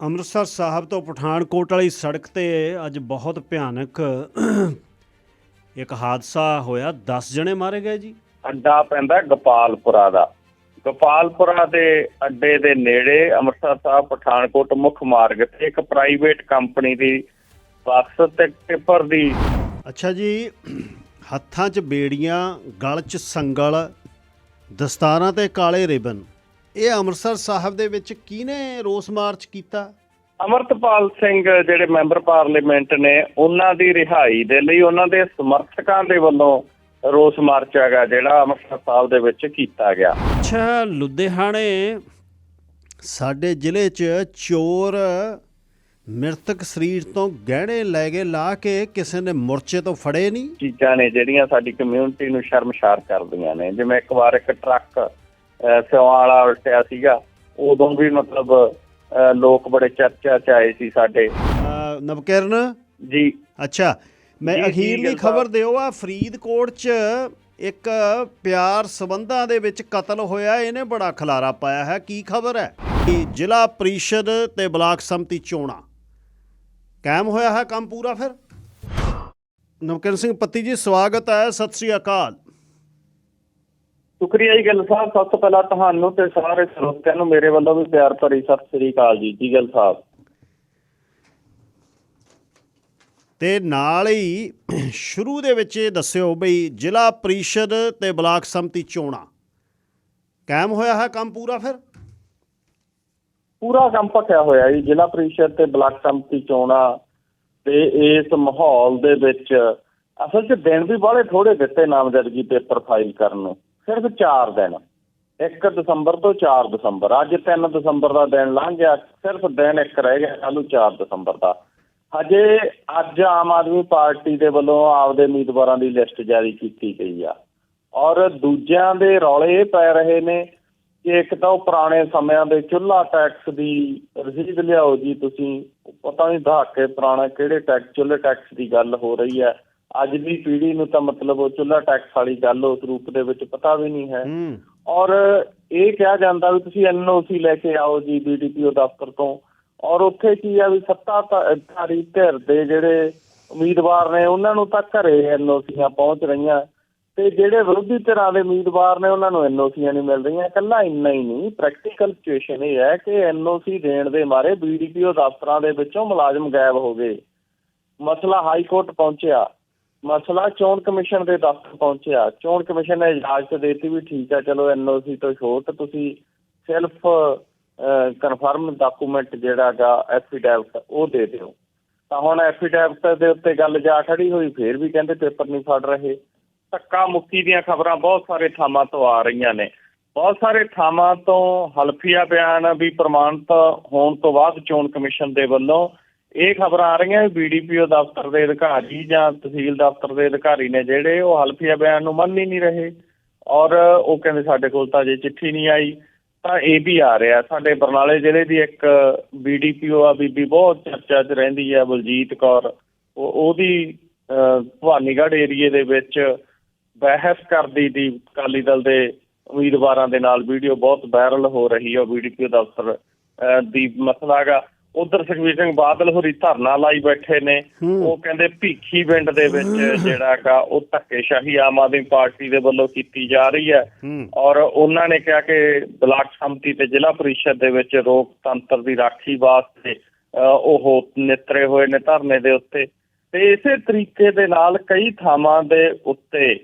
ਅੰਮ੍ਰਿਤਸਰ ਸਾਹਿਬ ਤੋਂ ਪਠਾਨਕੋਟ ਵਾਲੀ ਸੜਕ ਤੇ ਅੱਜ ਬਹੁਤ ਭਿਆਨਕ ਇੱਕ ਹਾਦਸਾ ਹੋਇਆ। 10 ਜਣੇ ਮਾਰੇ ਗਏ ਜੀ। ਅੱਡਾ ਪੈਂਦਾ ਗੋਪਾਲਪੁਰਾ ਦਾ। ਗੋਪਾਲਪੁਰਾ ਦੇ ਅੱਡੇ ਦੇ ਨੇੜੇ ਅੰਮ੍ਰਿਤਸਰ ਸਾਹਿਬ ਪਠਾਨਕੋਟ ਮੁੱਖ ਮਾਰਗ ਤੇ ਇੱਕ ਪ੍ਰਾਈਵੇਟ ਕੰਪਨੀ ਦੀ ਬੱਸ ਤੇ ਟਿੱਪਰ ਦੀ ਅੱਛਾ ਜੀ ਹੱਥਾਂ 'ਚ ਬੇੜੀਆਂ ਗਲ 'ਚ ਸੰਗਲ ਦਸਤਾਰਾਂ ਤੇ ਕਾਲੇ ਰਿਬਨ। ਇਹ ਅੰਮ੍ਰਿਤਸਰ ਸਾਹਿਬ ਦੇ ਵਿੱਚ ਕਿਹਨੇ ਰੋਸ ਮਾਰਚ ਕੀਤਾ? ਅਮਰਤਪਾਲ ਸਿੰਘ ਜਿਹੜੇ ਮੈਂਬਰ ਪਾਰਲੀਮੈਂਟ ਨੇ ਉਹਨਾਂ ਦੀ ਰਿਹਾਈ ਦੇ ਲਈ ਉਹਨਾਂ ਦੇ ਸਮਰਥਕਾਂ ਦੇ ਵੱਲੋਂ ਰੋਸ ਮਾਰਚ ਹੈਗਾ ਜਿਹੜਾ ਅੰਮ੍ਰਿਤਸਰ ਸਾਹਿਬ ਦੇ ਵਿੱਚ ਕੀਤਾ ਗਿਆ। ਅੱਛਾ ਲੁਧਿਆਣੇ ਸਾਡੇ ਜ਼ਿਲ੍ਹੇ 'ਚ ਚੋਰ ਮ੍ਰਿਤਕ ਸਰੀਰ ਤੋਂ ਗਹਿਣੇ ਲੈ ਕੇ ਲਾ ਕੇ ਕਿਸੇ ਨੇ ਮੁਰਚੇ ਤੋਂ ਫੜੇ ਨਹੀਂ ਚੀਜ਼ਾਂ ਨੇ ਜਿਹੜੀਆਂ ਸਾਡੀ ਕਮਿਊਨਿਟੀ ਨੂੰ ਸ਼ਰਮਸ਼ਾਰ ਕਰਦੀਆਂ ਨੇ। ਜਿਵੇਂ ਇੱਕ ਵਾਰ ਇੱਕ ਟਰੱਕ ਅਹ, ਸਿਉਆਂ ਵਾਲਾ ਉਲਟਿਆ ਸੀਗਾ। ਉਦੋਂ ਵੀ ਮਤਲਬ ਲੋਕ ਬੜੇ ਚਰਚਾ ਚ ਆਏ ਸੀ ਸਾਡੇ। ਨਵਕਿਰਨ? ਜੀ। ਅੱਛਾ ਮੈਂ ਅਖੀਰਲੀ ਖਬਰ। ਦਿਓ ਆ ਫਰੀਦਕੋਟ 'ਚ ਇੱਕ ਪਿਆਰ ਸਬੰਧਾਂ ਦੇ ਵਿੱਚ ਕਤਲ ਹੋਇਆ ਇਹਨੇ ਬੜਾ ਖਲਾਰਾ ਪਾਇਆ ਹੈ। ਕੀ ਖਬਰ ਹੈ? ਕਿ ਜ਼ਿਲ੍ਹਾ ਪ੍ਰੀਸ਼ਦ ਤੇ ਬਲਾਕ ਸੰਮਤੀ ਚੋਣਾਂ। ਕਾਇਮ ਹੋਇਆ ਹੈ ਕੰਮ ਪੂਰਾ ਫਿਰ? ਨਵਕਿਰਨ ਸਿੰਘ ਪੱਤੀ ਜੀ ਸਵਾਗਤ ਹੈ ਸਤਿ ਸ੍ਰੀ ਅਕਾਲ। ਸ਼ੁਕਰੀਆ ਜੀ ਗੱਲ ਸਾਹਿਬ ਸਭ ਤੋਂ ਪਹਿਲਾਂ ਤੁਹਾਨੂੰ ਤੇ ਸਾਰੇ ਸਰੋਤਿਆਂ ਨੂੰ ਮੇਰੇ ਵੱਲੋਂ ਵੀ ਪਿਆਰ ਭਰੀ ਸਤਿ ਸ੍ਰੀ ਅਕਾਲ ਜੀ ਜੀ ਗੱਲ ਸਾਹਿਬ। ਤੇ ਨਾਲ ਹੀ ਸ਼ੁਰੂ ਦੇ ਵਿੱਚ ਇਹ ਦੱਸਿਓ ਬਈ ਜ਼ਿਲ੍ਹਾ ਪ੍ਰੀਸ਼ਦ ਤੇ ਬਲਾਕ ਸੰਮਤੀ ਚੋਣਾਂ। ਕਾਇਮ ਹੋਇਆ ਹੈ ਕੰਮ ਪੂਰਾ ਫਿਰ? ਪੂਰਾ ਕੰਮ ਪੱਕਿਆ ਹੋਇਆ ਜੀ ਜ਼ਿਲ੍ਹਾ ਪ੍ਰੀਸ਼ਦ ਤੇ ਬਲਾਕ ਸੰਮਤੀ ਚੋਣਾਂ ਤੇ ਇਸ ਮਾਹੌਲ ਦੇ ਵਿੱਚ ਅਸਲ 'ਚ ਦਿਨ ਵੀ ਬਾਹਲੇ ਥੋੜੇ ਦਿੱਤੇ ਨਾਮਜ਼ਦਗੀ ਪੇਪਰ ਫਾਈਲ ਕਰਨ ਨੂੰ। ਸਿਰਫ 4 ਦਿਨ। 1 ਦਸੰਬਰ ਤੋਂ 4 ਦਸੰਬਰ। ਅੱਜ 3 ਦਸੰਬਰ ਦਾ ਦਿਨ ਲੰਘ ਗਿਆ। ਸਿਰਫ ਦਿਨ ਇੱਕ ਰਹਿ ਗਿਆ, ਕੱਲ੍ਹ ਨੂੰ 4 ਦਸੰਬਰ ਦਾ। ਹਜੇ ਅੱਜ ਆਮ ਆਦਮੀ ਪਾਰਟੀ ਦੇ ਵੱਲੋਂ ਆਪਦੇ ਉਮੀਦਵਾਰਾਂ ਦੀ ਲਿਸਟ ਜਾਰੀ ਕੀਤੀ ਗਈ ਆ। ਔਰ ਦੂਜਿਆਂ ਦੇ ਰੌਲੇ ਇਹ ਪੈ ਰਹੇ ਨੇ ਕਿ ਇੱਕ ਤਾਂ ਉਹ ਪੁਰਾਣੇ ਸਮਿਆਂ ਦੇ ਚੁੱਲ੍ਹਾ ਟੈਕਸ ਦੀ ਰਸੀਦ ਲਿਆਓ ਜੀ ਤੁਸੀਂ। ਪਤਾ ਨਹੀਂ ਦਹਾਕੇ ਪੁਰਾਣਾ ਕਿਹੜੇ ਟੈਕਸ, ਚੁੱਲ੍ਹੇ ਟੈਕਸ ਦੀ ਗੱਲ ਹੋ ਰਹੀ ਹੈ। ਅੱਜ ਦੀ ਪੀੜ੍ਹੀ ਨੂੰ ਤਾਂ ਮਤਲਬ ਉਹ ਚੁੱਲ੍ਹਾ ਟੈਕਸ ਵਾਲੀ ਗੱਲ ਉਸ ਰੂਪ ਦੇ ਵਿੱਚ ਪਤਾ ਵੀ ਨਹੀਂ ਹੈ। ਔਰ ਇਹ ਕਿਹਾ ਜਾਂਦਾ ਵੀ ਤੁਸੀਂ ਐਨਓਸੀ ਲੈ ਕੇ ਆਓ ਜੀ ਬੀਡੀਪੀਓ ਦਫ਼ਤਰ ਤੋਂ। ਔਰ ਉੱਥੇ ਕੀ ਆ ਵੀ ਸੱਤਾਧਾਰੀ ਧਿਰ ਦੇ ਜਿਹੜੇ ਉਮੀਦਵਾਰ ਨੇ ਉਹਨਾਂ ਨੂੰ ਤਾਂ ਘਰੇ ਐਨਓਸੀਆਂ ਪਹੁੰਚ ਰਹੀਆਂ। ਤੇ ਜਿਹੜੇ ਵਿਰੋਧੀ ਧਿਰਾਂ ਦੇ ਉਮੀਦਵਾਰ ਨੇ ਉਹਨਾਂ ਨੂੰ ਐਨਓਸੀਆਂ ਨਹੀਂ ਮਿਲ ਰਹੀਆਂ। ਇਕੱਲਾ ਇੰਨਾ ਹੀ ਨਹੀਂ ਪ੍ਰੈਕਟੀਕਲ ਸਿਚੁਏਸ਼ਨ ਇਹ ਹੈ ਕਿ ਐਨਓਸੀ ਦੇਣ ਦੇ ਮਾਰੇ ਬੀਡੀਪੀਓ ਦਫ਼ਤਰਾਂ ਦੇ ਵਿੱਚੋਂ ਮੁਲਾਜ਼ਮ ਗਾਇਬ ਹੋ ਗਏ। ਮਸਲਾ ਹਾਈ ਕੋਰਟ ਪਹੁੰਚਿਆ। ਮਸਲਾ ਚੋਣ ਕਮਿਸ਼ਨ ਦੇ ਦਫ਼ਤਰ ਪਹੁੰਚਿਆ। ਚੋਣ ਕਮਿਸ਼ਨ ਨੇ ਇਜਾਜ਼ਤ ਦੇਤੀ ਵੀ ਠੀਕ ਹੈ ਚਲੋ ਐਨਓਸੀ ਤੋਂ ਛੋਟ ਤੁਸੀਂ ਸੈਲਫ ਕਨਫਰਮ ਡਾਕੂਮੈਂਟ ਜਿਹੜਾਗਾ ਐਫੀਡੈਵਿਟ ਉਹ ਦੇ ਦਿਓ। ਤਾਂ ਹੁਣ ਐਫੀਡੈਵਿਟ ਦੇ ਉੱਤੇ ਗੱਲ ਜਾ ਖੜੀ ਹੋਈ, ਫੇਰ ਵੀ ਕਹਿੰਦੇ ਪੇਪਰ ਨਹੀਂ ਫੜ ਰਹੇ। ਧੱਕਾ ਮੁੱਕੀ ਦੀਆਂ ਖਬਰਾਂ ਬਹੁਤ ਸਾਰੇ ਥਾਵਾਂ ਤੋਂ ਆ ਰਹੀਆਂ ਨੇ। ਬਹੁਤ ਸਾਰੇ ਥਾਵਾਂ ਤੋਂ ਹਲਫੀਆ ਬਿਆਨ ਵੀ ਪ੍ਰਮਾਣਿਤ ਹੋਣ ਤੋਂ ਬਾਅਦ ਚੋਣ ਕਮਿਸ਼ਨ ਦੇ ਵੱਲੋਂ ਇਹ ਖਬਰ ਆ ਰਹੀਆਂ ਵੀ ਬੀਡੀਪੀਓ ਦਫ਼ਤਰ ਦੇ ਅਧਿਕਾਰੀ ਜਾਂ ਤਹਿਸੀਲ ਦਫ਼ਤਰ ਦੇ ਅਧਿਕਾਰੀ ਨੇ ਜਿਹੜੇ ਉਹ ਹਲਫੀਆ ਬਿਆਨ ਨੂੰ ਮੰਨ ਹੀ ਨਹੀਂ ਰਹੇ ਔਰ ਉਹ ਕਹਿੰਦੇ ਸਾਡੇ ਕੋਲ ਤਾਂ ਜੇ ਚਿੱਠੀ ਨਹੀਂ ਆਈ ਤਾਂ ਇਹ ਵੀ ਆ ਰਿਹਾ। ਸਾਡੇ ਬਰਨਾਲੇ ਜ਼ਿਲ੍ਹੇ ਦੀ ਇੱਕ ਬੀਡੀਪੀਓ ਆ ਬੀਬੀ ਬਹੁਤ ਚਰਚਾ 'ਚ ਰਹਿੰਦੀ ਹੈ ਬਲਜੀਤ ਕੌਰ। ਉਹਦੀ ਅਹ, ਭਵਾਨੀਗੜ੍ਹ ਏਰੀਏ ਦੇ ਵਿੱਚ ਬਹਿਸ ਕਰਦੀ ਦੀ ਅਕਾਲੀ ਦਲ ਦੇ ਉਮੀਦਵਾਰਾਂ ਦੇ ਨਾਲ ਵੀਡੀਓ ਬਹੁਤ ਵਾਇਰਲ ਹੋ ਰਹੀ ਹੈ ਬੀਡੀਪੀਓ ਦਫ਼ਤਰ ਦੀ ਮਸਲਾ ਉਧਰ ਸੁਖਬੀਰ ਸਿੰਘ ਬਾਦਲ ਹੋਰੀ ਧਰਨਾ ਲਾਈ ਬੈਠੇ ਨੇ। ਉਹ ਕਹਿੰਦੇ ਭੀਖੀ ਪਿੰਡ ਦੇ ਵਿੱਚ ਜਿਹੜਾ ਗਾ ਉਹ ਧੱਕੇਸ਼ਾਹੀ ਆਮ ਆਦਮੀ ਪਾਰਟੀ ਦੇ ਵੱਲੋਂ ਕੀਤੀ ਜਾ ਰਹੀ ਹੈ। ਔਰ ਉਹਨਾਂ ਨੇ ਕਿਹਾ ਕਿ ਬਲਾਕ ਸੰਮਤੀ ਤੇ ਜ਼ਿਲ੍ਹਾ ਪ੍ਰੀਸ਼ਦ ਦੇ ਵਿੱਚ ਲੋਕਤੰਤਰ ਦੀ ਰਾਖੀ ਵਾਸਤੇ ਉਹ ਨਿਤਰੇ ਹੋਏ ਨੇ ਧਰਨੇ ਦੇ ਉੱਤੇ। ਤੇ ਇਸੇ ਤਰੀਕੇ ਦੇ ਨਾਲ ਕਈ ਥਾਵਾਂ ਦੇ ਉੱਤੇ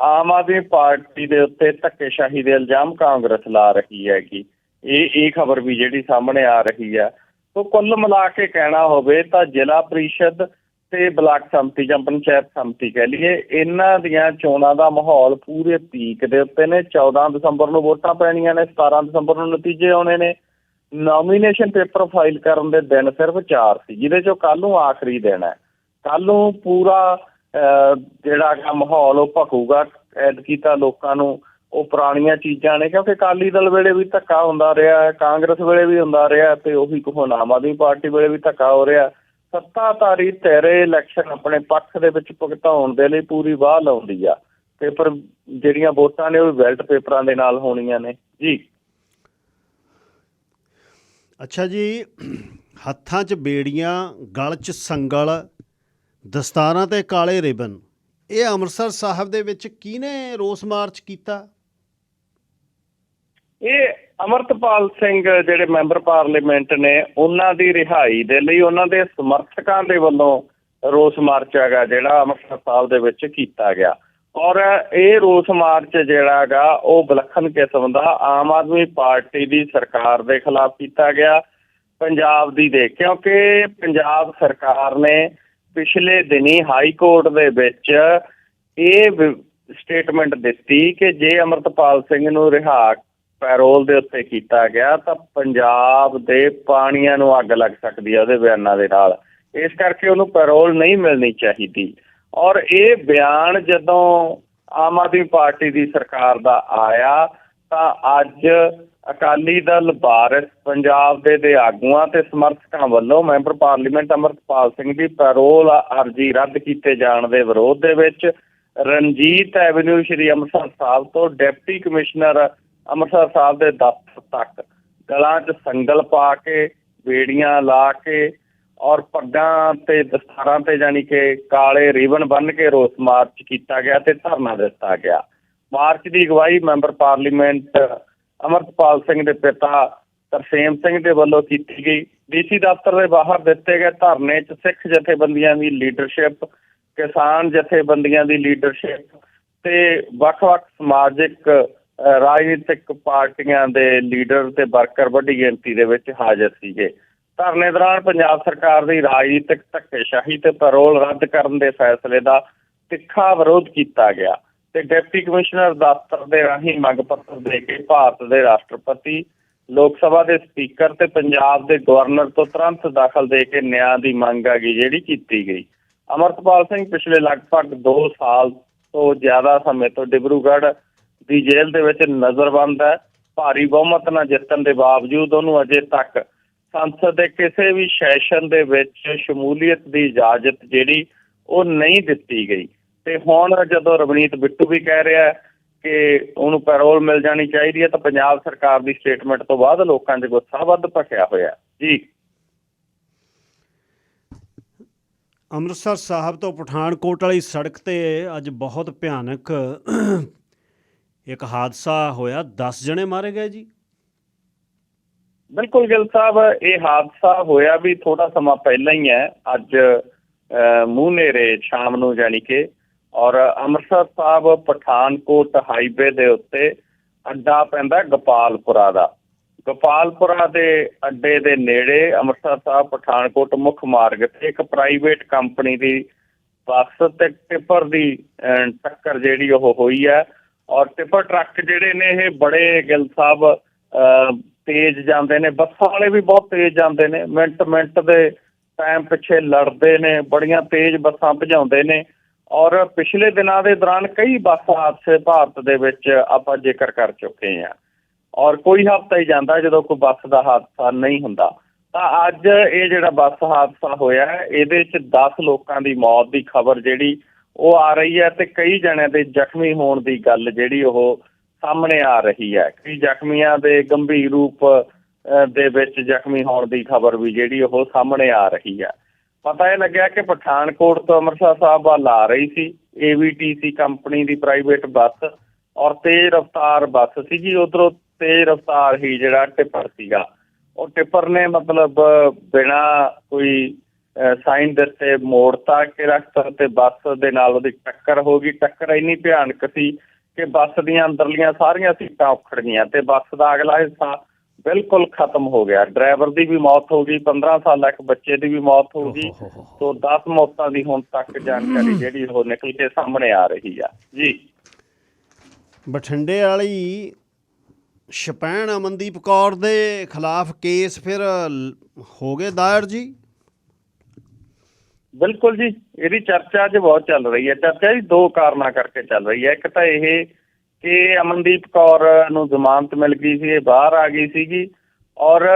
ਆਮ ਆਦਮੀ ਪਾਰਟੀ ਦੇ ਉੱਤੇ ਧੱਕੇਸ਼ਾਹੀ ਦੇ ਇਲਜ਼ਾਮ ਕਾਂਗਰਸ ਲਾ ਰਹੀ ਹੈਗੀ। ਇਹ ਇਹ ਖਬਰ ਵੀ ਜਿਹੜੀ ਸਾਹਮਣੇ ਆ ਰਹੀ ਹੈ। ਸੋ ਕੁੱਲ ਮਿਲਾ ਕੇ ਕਹਿਣਾ ਹੋਵੇ ਤਾਂ ਜ਼ਿਲ੍ਹਾ ਪ੍ਰੀਸ਼ਦ ਤੇ ਬਲਾਕ ਸੰਮਤੀ ਜਾਂ ਪੰਚਾਇਤ ਸੰਮਤੀ ਕਹਿ ਲਈਏ ਇਹਨਾਂ ਦੀਆਂ ਚੋਣਾਂ ਦਾ ਮਾਹੌਲ ਪੂਰੇ ਪੀਕ ਦੇ ਉੱਤੇ ਨੇ। 14 ਦਸੰਬਰ ਨੂੰ ਵੋਟਾਂ ਪੈਣੀਆਂ ਨੇ 17 ਦਸੰਬਰ ਨੂੰ ਨਤੀਜੇ ਆਉਣੇ ਨੇ। ਨੋਮੀਨੇਸ਼ਨ ਪੇਪਰ ਫਾਈਲ ਕਰਨ ਦੇ ਦਿਨ ਸਿਰਫ 4 ਸੀ ਜਿਹਦੇ ਚੋਂ ਕੱਲ ਨੂੰ ਆਖਰੀ ਦਿਨ ਹੈ। ਕੱਲ ਨੂੰ ਪੂਰਾ ਅਹ, ਜਿਹੜਾ ਹੈਗਾ ਮਾਹੌਲ ਉਹ ਭਖੂਗਾ। ਐਡ ਕੀਤਾ ਲੋਕਾਂ ਨੂੰ ਉਹ ਪੁਰਾਣੀਆਂ ਚੀਜ਼ਾਂ ਨੇ, ਕਿਉਂਕਿ ਅਕਾਲੀ ਦਲ ਵੇਲੇ ਵੀ ਧੱਕਾ ਹੁੰਦਾ ਰਿਹਾ ਹੈ ਕਾਂਗਰਸ ਵੇਲੇ ਵੀ ਹੁੰਦਾ ਰਿਹਾ ਤੇ ਉਹੀ ਹੁਣ ਆਮ ਆਦਮੀ ਪਾਰਟੀ ਵੇਲੇ ਵੀ ਧੱਕਾ ਹੋ ਰਿਹਾ। ਸੱਤਾਧਾਰੀ ਧਿਰੇ ਇਲੈਕਸ਼ਨ ਆਪਣੇ ਪੱਖ ਦੇ ਵਿੱਚ ਭੁਗਤਾਉਣ ਦੇ ਲਈ ਪੂਰੀ ਵਾਹ ਲਾਉਂਦੀ ਆ। ਤੇ ਪਰ ਜਿਹੜੀਆਂ ਵੋਟਾਂ ਨੇ ਉਹ ਵੈਲਟ ਪੇਪਰਾਂ ਦੇ ਨਾਲ ਹੋਣੀਆਂ ਨੇ। ਜੀ। ਅੱਛਾ ਜੀ, ਹੱਥਾਂ 'ਚ ਬੇੜੀਆਂ, ਗਲ 'ਚ ਸੰਗਲ, ਦਸਤਾਰਾਂ ਤੇ ਕਾਲੇ ਰਿਬਨ। ਇਹ ਅੰਮ੍ਰਿਤਸਰ ਸਾਹਿਬ ਦੇ ਵਿੱਚ ਕਿਹਨੇ ਰੋਸ ਮਾਰਚ ਕੀਤਾ? ਇਹ ਅਮਰਤਪਾਲ ਸਿੰਘ ਜਿਹੜੇ ਮੈਂਬਰ ਪਾਰਲੀਮੈਂਟ ਨੇ, ਉਹਨਾਂ ਦੀ ਰਿਹਾਈ ਦੇ ਲਈ ਉਹਨਾਂ ਦੇ ਸਮਰਥਕਾਂ ਦੇ ਵੱਲੋਂ ਰੋਸ ਮਾਰਚ ਹੈਗਾ, ਜਿਹੜਾ ਅੰਮ੍ਰਿਤਸਰ ਸਾਹਿਬ ਦੇ ਵਿੱਚ ਕੀਤਾ ਗਿਆ। ਔਰ ਇਹ ਰੋਸ ਮਾਰਚ ਜਿਹੜਾ ਹੈਗਾ, ਉਹ ਵਿਲੱਖਣ ਕਿਸਮ ਦਾ ਆਮ ਆਦਮੀ ਪਾਰਟੀ ਦੀ ਸਰਕਾਰ ਦੇ ਖਿਲਾਫ ਕੀਤਾ ਗਿਆ, ਪੰਜਾਬ ਦੀ ਦੇ, ਕਿਉਂਕਿ ਪੰਜਾਬ ਸਰਕਾਰ ਨੇ ਪਿਛਲੇ ਦਿਨੀ ਹਾਈ ਕੋਰਟ ਦੇ ਵਿੱਚ ਇਹ ਸਟੇਟਮੈਂਟ ਦਿੱਤੀ ਕਿ ਜੇ ਅਮਰਤਪਾਲ ਸਿੰਘ ਨੂੰ ਰਿਹਾ ਪੈਰੋਲ ਦੇ ਉੱਤੇ ਕੀਤਾ ਗਿਆ ਤਾਂ ਪੰਜਾਬ ਦੇ ਪਾਣੀਆਂ ਨੂੰ ਅੱਗ ਲੱਗ ਸਕਦੀ ਹੈ ਉਹਦੇ ਬਿਆਨਾਂ ਦੇ ਨਾਲ। ਇਸ ਕਰਕੇ ਉਹਨੂੰ ਪੈਰੋਲ ਨਹੀਂ ਮਿਲਣੀ ਚਾਹੀਦੀ। ਔਰ ਇਹ ਬਿਆਨ ਜਦੋਂ ਆਮ ਆਦਮੀ ਪਾਰਟੀ ਦੀ ਸਰਕਾਰ ਦਾ ਆਇਆ ਤਾਂ ਅੱਜ ਅਕਾਲੀ ਦਲ ਭਾਰਤ ਪੰਜਾਬ ਦੇ ਦੇ ਆਗੂਆਂ ਤੇ ਸਮਰਥਕਾਂ ਵੱਲੋਂ ਮੈਂਬਰ ਪਾਰਲੀਮੈਂਟ ਅਮਰਤਪਾਲ ਸਿੰਘ ਦੀ ਪੈਰੋਲ ਅਰਜੀ ਰੱਦ ਕੀਤੇ ਜਾਣ ਦੇ ਵਿਰੋਧ ਦੇ ਵਿੱਚ ਰਣਜੀਤ ਐਵਨਿਊ ਸ਼੍ਰੀ ਅੰਮ੍ਰਿਤਸਰ ਸਾਹਿਬ ਤੋਂ ਡਿਪਟੀ ਕਮਿਸ਼ਨਰ ਅੰਮ੍ਰਿਤਸਰ ਸਾਹਿਬ ਦੇ ਦਫ਼ਤਰ ਤੱਕ ਗਲਾਂ 'ਚ ਸੰਗਲ ਪਾ ਕੇ, ਬੇੜੀਆਂ ਲਾ ਕੇ ਔਰ ਪੱਗਾਂ ਤੇ ਦਸਤਾਰਾਂ ਤੇ ਜਾਨੀ ਕਿ ਕਾਲੇ ਰਿਬਨ ਬੰਨ੍ਹ ਕੇ ਰੋਸ ਮਾਰਚ ਕੀਤਾ ਗਿਆ ਤੇ ਧਰਨਾ ਦਿੱਤਾ ਗਿਆ। ਮਾਰਚ ਦੀ ਅਗਵਾਈ ਮੈਂਬਰ ਪਾਰਲੀਮੈਂਟ ਅਮਰਤਪਾਲ ਸਿੰਘ ਦੇ ਪਿਤਾ ਤਰਸੇਮ ਸਿੰਘ ਦੇ ਵੱਲੋਂ ਕੀਤੀ ਗਈ। ਡੀਸੀ ਦਫ਼ਤਰ ਦੇ ਬਾਹਰ ਦਿੱਤੇ ਗਏ ਧਰਨੇ 'ਚ ਸਿੱਖ ਜਥੇਬੰਦੀਆਂ ਦੀ ਲੀਡਰਸ਼ਿਪ, ਕਿਸਾਨ ਜਥੇਬੰਦੀਆਂ ਦੀ ਲੀਡਰਸ਼ਿਪ ਤੇ ਵੱਖ-ਵੱਖ ਸਮਾਜਿਕ ਰਾਜਨੀਤਿਕ ਪਾਰਟੀਆਂ ਦੇ ਲੀਡਰ ਤੇ ਵਰਕਰ ਵੱਡੀ ਗਿਣਤੀ ਦੇ ਵਿੱਚ ਹਾਜ਼ਰ ਸੀਗੇ। ਧਰਨੇ ਦੌਰਾਨ ਪੰਜਾਬ ਸਰਕਾਰ ਦੀ ਰਾਜਨੀਤਿਕ ਧੱਕੇਸ਼ਾਹੀ ਤੇ ਪੈਰੋਲ ਰੱਦ ਕਰਨ ਦੇ ਫੈਸਲੇ ਦਾ ਤਿੱਖਾ ਵਿਰੋਧ ਕੀਤਾ ਗਿਆ ਤੇ ਡਿਪਟੀ ਕਮਿਸ਼ਨਰ ਦਫ਼ਤਰ ਦੇ ਰਾਹੀਂ ਮੰਗ ਪੱਤਰ ਦੇ ਕੇ ਭਾਰਤ ਦੇ ਰਾਸ਼ਟਰਪਤੀ, ਲੋਕ ਸਭਾ ਦੇ ਸਪੀਕਰ ਤੇ ਪੰਜਾਬ ਦੇ ਗਵਰਨਰ ਤੋਂ ਤੁਰੰਤ ਦਖਲ ਦੇ ਕੇ ਨਿਆਂ ਦੀ ਮੰਗ ਆ ਗਈ ਜਿਹੜੀ ਕੀਤੀ ਗਈ। ਅਮਰਤਪਾਲ ਸਿੰਘ ਪਿਛਲੇ ਲਗਭਗ 2 ਸਾਲ ਤੋਂ ਜ਼ਿਆਦਾ ਸਮੇਂ ਤੋਂ ਡਿਬਰੂਗੜ੍ਹ ਦੀ ਜੇਲ੍ਹ ਦੇ ਵਿੱਚ ਨਜ਼ਰਬੰਦ ਹੈ। ਭਾਰੀ ਬਹੁਮਤ ਨਾਲ ਜਿੱਤਣ ਦੇ ਬਾਵਜੂਦ ਉਹਨੂੰ ਅਜੇ ਤੱਕ ਸੰਸਦ ਦੇ ਕਿਸੇ ਵੀ ਸੈਸ਼ਨ ਦੇ ਵਿੱਚ ਸ਼ਮੂਲੀਅਤ ਦੀ ਇਜਾਜ਼ਤ ਜਿਹੜੀ ਉਹ ਨਹੀਂ ਦਿੱਤੀ ਗਈ। ਤੇ ਹੁਣ ਜਦੋਂ ਰਵਨੀਤ ਬਿੱਟੂ ਵੀ ਕਹਿ ਰਿਹਾ ਕਿ ਉਹਨੂੰ ਪੈਰੋਲ ਮਿਲ ਜਾਣੀ ਚਾਹੀਦੀ ਹੈ ਤਾਂ ਪੰਜਾਬ ਸਰਕਾਰ ਦੀ ਸਟੇਟਮੈਂਟ ਤੋਂ ਬਾਅਦ ਲੋਕਾਂ 'ਚ ਗੁੱਸਾ ਵੱਧ ਭਖਿਆ ਹੋਇਆ ਜੀ। ਅੰਮ੍ਰਿਤਸਰ ਸਾਹਿਬ ਤੋਂ ਪਠਾਨਕੋਟ ਵਾਲੀ ਸੜਕ ਤੇ ਅੱਜ ਬਹੁਤ ਭਿਆਨਕ ਇੱਕ ਹਾਦਸਾ ਹੋਇਆ 10 ਜਣੇ ਮਾਰੇ ਗਏ ਜੀ? ਬਿਲਕੁਲ ਗਿਲ ਸਾਹਿਬ ਇਹ ਹਾਦਸਾ ਹੋਇਆ ਵੀ ਥੋੜਾ ਸਮਾਂ ਪਹਿਲਾਂ ਹੀ ਹੈ। ਅੱਜ ਅਹ, ਸ਼ਾਮ ਨੂੰ ਜਾਣੀ ਕਿ ਔਰ ਅੰਮ੍ਰਿਤਸਰ ਸਾਹਿਬ ਪਠਾਨਕੋਟ ਹਾਈਵੇ ਦੇ ਉੱਤੇ ਅੱਡਾ ਪੈਂਦਾ ਗੋਪਾਲਪੁਰਾ ਦਾ। ਗੋਪਾਲਪੁਰਾ ਦੇ ਅੱਡੇ ਦੇ ਨੇੜੇ ਅੰਮ੍ਰਿਤਸਰ ਸਾਹਿਬ ਪਠਾਨਕੋਟ ਮੁੱਖ ਮਾਰਗ ਤੇ ਇੱਕ ਪ੍ਰਾਈਵੇਟ ਕੰਪਨੀ ਦੀ ਬੱਸ ਤੇ ਟਿੱਪਰ ਦੀ ਅਹ, ਟੱਕਰ ਜਿਹੜੀ ਉਹ ਹੋਈ ਹੈ। ਔਰ ਟਿਪਰ ਟਰੱਕ ਜਿਹੜੇ ਨੇ ਇਹ ਬੜੇ ਗਿੱਲ ਸਾਹਿਬ ਅਹ, ਤੇਜ਼ ਜਾਂਦੇ ਨੇ ਬੱਸਾਂ ਵਾਲੇ ਵੀ ਬਹੁਤ ਤੇਜ਼ ਜਾਂਦੇ ਨੇ ਮਿੰਟ ਮਿੰਟ ਦੇ ਟਾਈਮ ਪਿੱਛੇ ਲੜਦੇ ਨੇ ਬੜੀਆਂ ਤੇਜ਼ ਬੱਸਾਂ ਭਜਾਉਂਦੇ ਨੇ ਔਰ ਪਿਛਲੇ ਦਿਨਾਂ ਦੇ ਦੌਰਾਨ ਕਈ ਬੱਸ ਹਾਦਸੇ ਭਾਰਤ ਦੇ ਵਿੱਚ ਆਪਾਂ ਜ਼ਿਕਰ ਕਰ ਚੁੱਕੇ ਹਾਂ ਔਰ ਕੋਈ ਹਫ਼ਤਾ ਹੀ ਜਾਂਦਾ ਜਦੋਂ ਕੋਈ ਬੱਸ ਦਾ ਹਾਦਸਾ ਨਹੀਂ ਹੁੰਦਾ। ਤਾਂ ਅੱਜ ਇਹ ਜਿਹੜਾ ਬੱਸ ਹਾਦਸਾ ਹੋਇਆ ਇਹਦੇ ਵਿੱਚ 10 ਲੋਕਾਂ ਦੀ ਮੌਤ ਦੀ ਖਬਰ ਜਿਹੜੀ ਉਹ ਆ ਰਹੀ ਹੈ ਤੇ ਕਈ ਜਣਿਆਂ ਦੇ ਜ਼ਖਮੀ ਹੋਣ ਦੀ ਗੱਲ ਜਿਹੜੀ ਉਹ ਸਾਹਮਣੇ ਆ ਰਹੀ ਹੈ। ਕਈ ਜ਼ਖਮੀਆਂ ਦੇ ਗੰਭੀਰ ਰੂਪ ਦੇ ਵਿੱਚ ਜ਼ਖਮੀ ਹੋਣ ਦੀ ਖਬਰ ਵੀ ਜਿਹੜੀ ਉਹ ਸਾਹਮਣੇ ਆ ਰਹੀ ਹੈ। ਪਤਾ ਇਹ ਲੱਗਿਆ ਕਿ ਪਠਾਨਕੋਟ ਤੋਂ ਅੰਮ੍ਰਿਤਸਰ ਸਾਹਿਬ ਵੱਲ ਆ ਰਹੀ ਸੀ। ਏਵੀਟੀਸੀ ਕੰਪਨੀ ਦੀ ਪ੍ਰਾਈਵੇਟ ਬੱਸ ਔਰ ਤੇਜ਼ ਰਫ਼ਤਾਰ ਬੱਸ ਸੀਗੀ। ਉਧਰੋਂ ਤੇਜ਼ ਰਫ਼ਤਾਰ ਹੀ ਜਿਹੜਾ ਟਿੱਪਰ ਸੀਗਾ। ਉਹ ਟਿੱਪਰ ਨੇ ਮਤਲਬ ਬਿਨਾ ਕੋਈ ਸਾਈਨ ਦਿੱਤੇ ਮੋੜਤਾ ਕਿ ਰਸਤੇ ਤੇ ਬੱਸ ਦੇ ਨਾਲ ਉਹਦੀ ਟੱਕਰ ਹੋ ਗਈ। ਟੱਕਰ ਇੰਨੀ ਭਿਆਨਕ ਸੀ ਕਿ ਬੱਸ ਦੀਆਂ ਅੰਦਰਲੀਆਂ ਸਾਰੀਆਂ ਸੀਟਾਂ ਉਖੜ ਗਈਆਂ ਤੇ ਬੱਸ ਦਾ ਅਗਲਾ ਹਿੱਸਾ ਬਿਲਕੁਲ ਖਤਮ ਹੋ ਗਿਆ। ਡਰਾਈਵਰ ਦੀ ਵੀ ਮੌਤ ਹੋ ਗਈ 15 ਸਾਲਾ ਇੱਕ ਬੱਚੇ ਦੀ ਵੀ ਮੌਤ ਹੋ ਗਈ। ਤੋਂ 10 ਮੌਤਾਂ ਦੀ ਹੁਣ ਤੱਕ ਜਾਣਕਾਰੀ ਜਿਹੜੀ ਉਹ ਨਿਕਲ ਕੇ ਸਾਹਮਣੇ ਆ ਰਹੀ ਆ। ਜੀ। ਬਠਿੰਡੇ ਵਾਲੀ ਸ਼ਪੈਨ ਅਮਨਦੀਪ ਕੌਰ ਦੇ ਖਿਲਾਫ ਕੇਸ ਫਿਰ ਹੋ ਗਏ ਦਾਇਰ ਜੀ? ਬਿਲਕੁਲ ਜੀ, ਇਹਦੀ ਚਰਚਾ ਅੱਜ ਬਹੁਤ ਚੱਲ ਰਹੀ ਹੈ। ਚਰਚਾ ਜੀ ਦੋ ਕਾਰਨਾਂ ਕਰਕੇ ਚੱਲ ਰਹੀ ਹੈ। ਇੱਕ ਤਾਂ ਇਹ ਕਿ ਅਮਨਦੀਪ ਕੌਰ ਨੂੰ ਜ਼ਮਾਨਤ ਮਿਲ ਗਈ ਸੀ, ਇਹ ਬਾਹਰ ਆ ਗਈ ਸੀਗੀ ਔਰ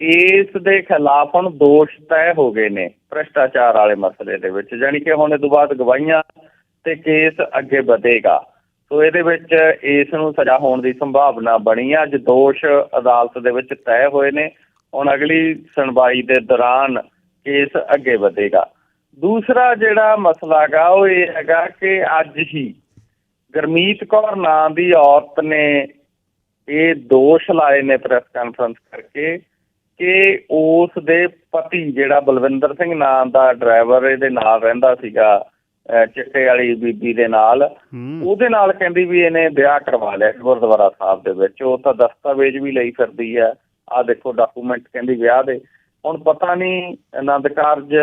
ਇਸ ਦੇ ਖਿਲਾਫ ਹੁਣ ਦੋਸ਼ ਤੈਅ ਹੋ ਗਏ ਨੇ ਭ੍ਰਿਸ਼ਟਾਚਾਰ ਵਾਲੇ ਮਸਲੇ ਦੇ ਵਿੱਚ। ਯਾਨੀ ਕਿ ਹੁਣ ਇਹ ਤੋਂ ਬਾਅਦ ਗਵਾਹੀਆਂ ਤੇ ਕੇਸ ਅੱਗੇ ਵਧੇਗਾ। ਸੋ ਇਹਦੇ ਵਿੱਚ ਇਸ ਨੂੰ ਸਜ਼ਾ ਹੋਣ ਦੀ ਸੰਭਾਵਨਾ ਬਣੀ ਹੈ। ਅੱਜ ਦੋਸ਼ ਅਦਾਲਤ ਦੇ ਵਿੱਚ ਤੈਅ ਹੋਏ ਨੇ। ਹੁਣ ਅਗਲੀ ਸੁਣਵਾਈ ਦੇ ਦੌਰਾਨ ਕੇਸ ਅੱਗੇ ਵਧੇਗਾ। ਦੂਸਰਾ ਜਿਹੜਾ ਮਸਲਾ ਹੈਗਾ ਉਹ ਇਹ ਹੈਗਾ ਕਿ ਅੱਜ ਹੀ ਗਰਮੀਤ ਕੌਰ ਨਾਂ ਦੀ ਔਰਤ ਨੇ ਇਹ ਦੋਸ਼ ਲਾਏ ਨੇ ਪ੍ਰੈਸ ਕਾਨਫਰੰਸ ਕਰਕੇ ਕਿ ਉਸ ਦੇ ਪਤੀ ਜਿਹੜਾ ਬਲਵਿੰਦਰ ਸਿੰਘ ਨਾਂ ਦਾ ਡਰਾਈਵਰ ਇਹਦੇ ਨਾਲ ਰਹਿੰਦਾ ਸੀਗਾ ਚਿੱਟੇ ਵਾਲੀ ਬੀਬੀ ਦੇ ਨਾਲ ਉਹਦੇ ਨਾਲ ਕਹਿੰਦੀ ਵੀ ਇਹਨੇ ਵਿਆਹ ਕਰਵਾ ਲਿਆ ਗੁਰਦੁਆਰਾ ਸਾਹਿਬ ਦੇ ਵਿੱਚ ਉਹ ਤਾਂ ਦਸਤਾਵੇਜ਼ ਵੀ ਲਈ ਫਿਰਦੀ ਹੈ। ਆਹ ਦੇਖੋ ਡਾਕੂਮੈਂਟ ਕਹਿੰਦੀ ਵਿਆਹ ਦੇ। ਹੁਣ ਪਤਾ ਨਹੀਂ ਆਨੰਦ ਕਾਰਜ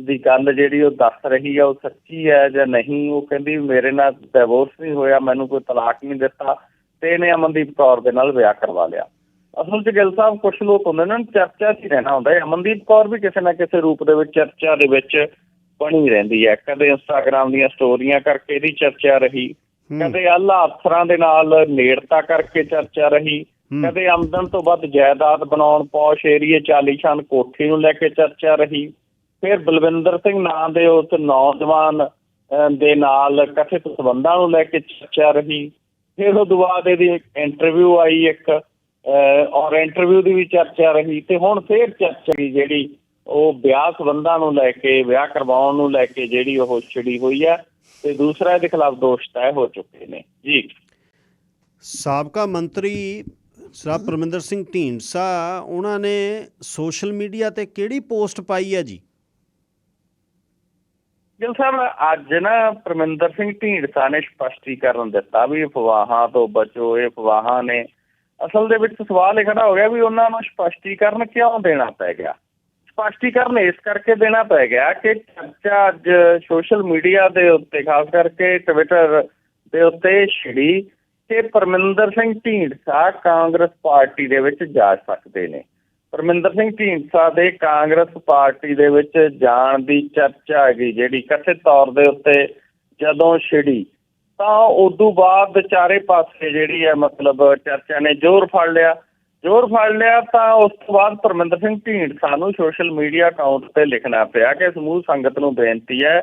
ਦੀ ਗੱਲ ਜਿਹੜੀ ਉਹ ਦੱਸ ਰਹੀ ਹੈ ਉਹ ਸੱਚੀ ਹੈ ਜਾਂ ਨਹੀਂ ਉਹ ਕਹਿੰਦੀ ਮੇਰੇ ਨਾਲ ਡਿਵੋਰਸ ਨਹੀਂ ਹੋਇਆ ਮੈਨੂੰ ਕੋਈ ਤਲਾਕ ਨਹੀਂ ਦਿੱਤਾ ਤੇ ਇਹਨੇ ਅਮਨਦੀਪ ਕੌਰ ਦੇ ਨਾਲ ਵਿਆਹ ਕਰਵਾ ਲਿਆ ਅਸਲ 'ਚ ਗਿੱਲ ਸਾਹਿਬ ਕੁਝ ਲੋਕ ਹੁੰਦੇ ਨੇ ਚਰਚਾ 'ਚ ਹੀ ਰਹਿਣਾ ਹੁੰਦਾ ਹੈ ਅਮਨਦੀਪ ਕੌਰ ਵੀ ਕਿਸੇ ਨਾ ਕਿਸੇ ਰੂਪ ਦੇ ਵਿੱਚ ਚਰਚਾ ਦੇ ਵਿੱਚ ਬਣੀ ਰਹਿੰਦੀ ਹੈ ਕਦੇ ਇੰਸਟਾਗ੍ਰam ਦੀਆਂ ਸਟੋਰੀਆਂ ਕਰਕੇ ਇਹਦੀ ਚਰਚਾ ਰਹੀ। ਕਦੇ ਆਲਾ ਅਫਸਰਾਂ ਦੇ ਨਾਲ ਨੇੜਤਾ ਕਰਕੇ ਚਰਚਾ ਰਹੀ। ਕਦੇ ਆਮਦਨ ਤੋਂ ਵੱਧ ਜਾਇਦਾਦ ਬਣਾਉਣ ਪੌਸ਼ ਏਰੀਏ ਚਾਲੀਸ਼ਾਨ ਕੋਠੀ ਨੂੰ ਲੈ ਕੇ ਚਰਚਾ ਰਹੀ। ਫਿਰ ਬਲਵਿੰਦਰ ਸਿੰਘ ਨਾਂ ਦੇ ਉਸ ਨੌਜਵਾਨ ਦੇ ਨਾਲ ਕਥਿਤ ਸਬੰਧਾਂ ਨੂੰ ਲੈ ਕੇ ਚਰਚਾ ਰਹੀ। ਫਿਰ ਉਹ ਬਾਅਦ ਇਹਦੀ ਇੰਟਰਵਿਊ ਆਈ ਇੱਕ ਔਰ ਇੰਟਰਵਿਊ ਦੀ ਵੀ ਚਰਚਾ ਰਹੀ ਤੇ ਹੁਣ ਫਿਰ ਚਰਚਾ ਦੀ ਜਿਹੜੀ ਉਹ ਵਿਆਹ ਸਬੰਧਾਂ ਨੂੰ ਲੈ ਕੇ ਵਿਆਹ ਕਰਵਾਉਣ ਨੂੰ ਲੈ ਕੇ ਜਿਹੜੀ ਉਹ ਛਿੜੀ ਹੋਈ ਹੈ ਤੇ ਦੂਸਰਾ ਇਹਦੇ ਖਿਲਾਫ ਦੋਸ਼ ਤੈਅ ਹੋ ਚੁੱਕੇ ਨੇ। ਜੀ। ਸਾਬਕਾ ਮੰਤਰੀ ਸਰਾ ਪਰਮਿੰਦਰ ਸਿੰਘ ਢੀਂਡਸਾ, ਉਹਨਾਂ ਨੇ ਸੋਸ਼ਲ ਮੀਡੀਆ ਤੇ ਕਿਹੜੀ ਪੋਸਟ ਪਾਈ ਹੈ ਜੀ? ਗਿਲ ਸਾਹਿਬ, ਅੱਜ ਨਾ ਪਰਮਿੰਦਰ ਸਿੰਘ ਢੀਂਡਸਾ ਨੇ ਸਪਸ਼ਟੀਕਰਨ ਦਿੱਤਾ ਵੀ ਅਫਵਾਹਾਂ ਤੋਂ ਬਚੋ, ਇਹ ਅਫਵਾਹਾਂ ਨੇ। ਅਸਲ ਦੇ ਵਿੱਚ ਸਵਾਲ ਇਹ ਖੜਾ ਹੋ ਗਿਆ ਵੀ ਉਹਨਾਂ ਨੂੰ ਸਪਸ਼ਟੀਕਰਨ ਕਿਉਂ ਦੇਣਾ ਪੈ ਗਿਆ? ਸਪਸ਼ਟੀਕਰਨ ਇਸ ਕਰਕੇ ਦੇਣਾ ਪੈ ਗਿਆ ਕਿ ਚਰਚਾ ਅੱਜ ਸੋਸ਼ਲ ਮੀਡੀਆ ਦੇ ਉੱਤੇ, ਖਾਸ ਕਰਕੇ ਟਵਿੱਟਰ ਦੇ ਉੱਤੇ ਛਿੜੀ ਕਿ ਪਰਮਿੰਦਰ ਸਿੰਘ ਢੀਂਡਸਾ ਕਾਂਗਰਸ ਪਾਰਟੀ ਦੇ ਵਿੱਚ ਜਾ ਸਕਦੇ ਨੇ। ਪਰਮਿੰਦਰ ਸਿੰਘ ਢੀਂਡਸਾ ਦੇ ਕਾਂਗਰਸ ਪਾਰਟੀ ਦੇ ਵਿੱਚ ਜਾਣ ਦੀ ਚਰਚਾ ਹੈਗੀ, ਜਿਹੜੀ ਕਥਿਤ ਤੌਰ ਦੇ ਉੱਤੇ ਜਦੋਂ ਛਿੜੀ, ਤਾਂ ਉਦੋਂ ਬਾਅਦ ਚਾਰੇ ਪਾਸੇ ਜਿਹੜੀ ਹੈ ਮਤਲਬ ਚਰਚਾ ਨੇ ਜ਼ੋਰ ਫੜ ਲਿਆ। ਜ਼ੋਰ ਫੜ ਲਿਆ ਤਾਂ ਉਸ ਤੋਂ ਬਾਅਦ ਪਰਮਿੰਦਰ ਸਿੰਘ ਢੀਂਡਸਾ ਨੂੰ ਸੋਸ਼ਲ ਮੀਡੀਆ ਅਕਾਊਂਟ ਤੇ ਲਿਖਣਾ ਪਿਆ ਕਿ ਸਮੂਹ ਸੰਗਤ ਨੂੰ ਬੇਨਤੀ ਹੈ